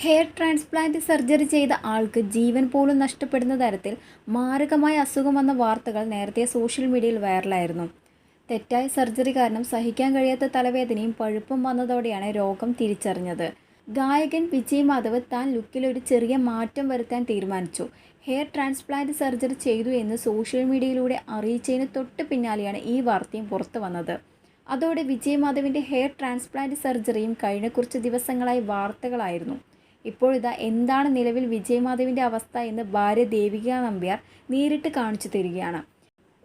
Hair transplant surgery ചെയ്ത ആൾക്ക് ജീവൻ പോലും നഷ്ടപ്പെടുന്ന തരത്തിൽ മാരകമായ അസുഖം വന്ന വാർത്തകൾ നേരത്തെ സോഷ്യൽ മീഡിയയിൽ വൈറലായിരുന്നു. തെറ്റായ സർജറി കാരണം സഹിക്കാൻ കഴിയാത്ത തലവേദനയും പഴുപ്പും വന്നതോടെയാണ് രോഗം തിരിച്ചറിഞ്ഞത്. ഗായകൻ വിജയ് മാധവ് താൻ ലുക്കിൽ ഒരു ചെറിയ മാറ്റം വരുത്താൻ തീരുമാനിച്ചു. ഹെയർ ട്രാൻസ്പ്ലാന്റ് സർജറി ചെയ്തു എന്ന് സോഷ്യൽ മീഡിയയിലൂടെ അറിയിച്ചതിന് തൊട്ട് പിന്നാലെയാണ് ഈ വാർത്തയും പുറത്തു വന്നത്. അതോടെ വിജയ് മാധവിന്റെ ഹെയർ ട്രാൻസ്പ്ലാന്റ് സർജറിയും കഴിഞ്ഞ കുറച്ച് ദിവസങ്ങളായി വാർത്തകളായിരുന്നു. ഇപ്പോഴിതാ എന്താണ് നിലവിൽ വിജയമാധവിന്റെ അവസ്ഥ എന്ന് ഭാര്യ ദേവിക നമ്പ്യാർ നേരിട്ട് കാണിച്ചു തരികയാണ്.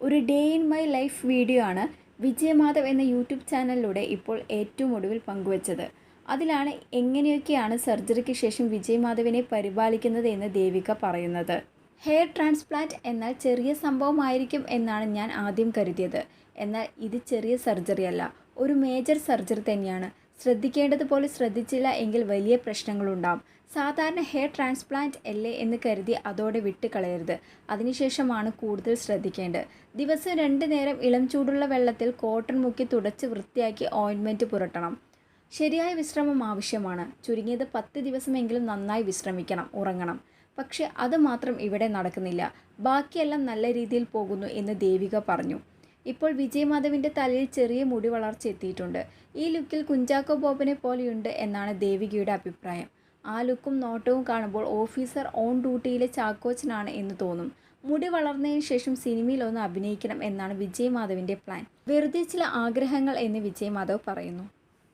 ഒരു day in my life video ആണ് വിജയമാധവ് എന്ന യൂട്യൂബ് ചാനലിലൂടെ ഇപ്പോൾ ഏറ്റവും ഒടുവിൽ പങ്കുവച്ചത്. അതിലാണ് എങ്ങനെയൊക്കെയാണ് സർജറിക്ക് ശേഷം വിജയമാധവിനെ പരിപാലിക്കുന്നത് എന്ന് ദേവിക പറയുന്നത്. ഹെയർ ട്രാൻസ്പ്ലാന്റ് എന്നാൽ ചെറിയ സംഭവമായിരിക്കും എന്നാണ് ഞാൻ ആദ്യം കരുതിയത്. എന്നാൽ ഇത് ചെറിയ സർജറി അല്ല. ഒരു മേജർ സർജറി തന്നെയാണ്. ശ്രദ്ധിക്കേണ്ടതുപോലെ ശ്രദ്ധിച്ചില്ല എങ്കിൽ വലിയ പ്രശ്നങ്ങളുണ്ടാവും. സാധാരണ ഹെയർ ട്രാൻസ്പ്ലാന്റ് അല്ലേ എന്ന് കരുതി അതോടെ വിട്ട് കളയരുത്. അതിനുശേഷമാണ് കൂടുതൽ ശ്രദ്ധിക്കേണ്ടത്. ദിവസം രണ്ട് നേരം ഇളം ചൂടുള്ള വെള്ളത്തിൽ കോട്ടൺ മുക്കി തുടച്ച് വൃത്തിയാക്കി ഓയിൻമെന്റ് പുരട്ടണം. ശരിയായ വിശ്രമം ആവശ്യമാണ്. ചുരുങ്ങിയത് പത്ത് ദിവസമെങ്കിലും നന്നായി വിശ്രമിക്കണം ഉറങ്ങണം. പക്ഷേ അത് മാത്രം ഇവിടെ നടക്കുന്നില്ല. ബാക്കിയെല്ലാം നല്ല രീതിയിൽ പോകുന്നു എന്ന് ദേവിക പറഞ്ഞു. ഇപ്പോൾ വിജയ് മാധവിന്റെ തലയിൽ ചെറിയ മുടി വളർച്ച എത്തിയിട്ടുണ്ട്. ഈ ലുക്കിൽ കുഞ്ചാക്കോ ബോബനെ പോലെയുണ്ട് എന്നാണ് ദേവികയുടെ അഭിപ്രായം. ആ ലുക്കും നോട്ടവും കാണുമ്പോൾ ഓഫീസർ ഓൺ ഡ്യൂട്ടിയിലെ ചാക്കോച്ചനാണ് എന്ന് തോന്നും. മുടി വളർന്നതിന് ശേഷം സിനിമയിൽ ഒന്ന് അഭിനയിക്കണം എന്നാണ് വിജയ് മാധവിന്റെ പ്ലാൻ. വെറുതെ ചില ആഗ്രഹങ്ങൾ എന്ന് വിജയ് മാധവ് പറയുന്നു.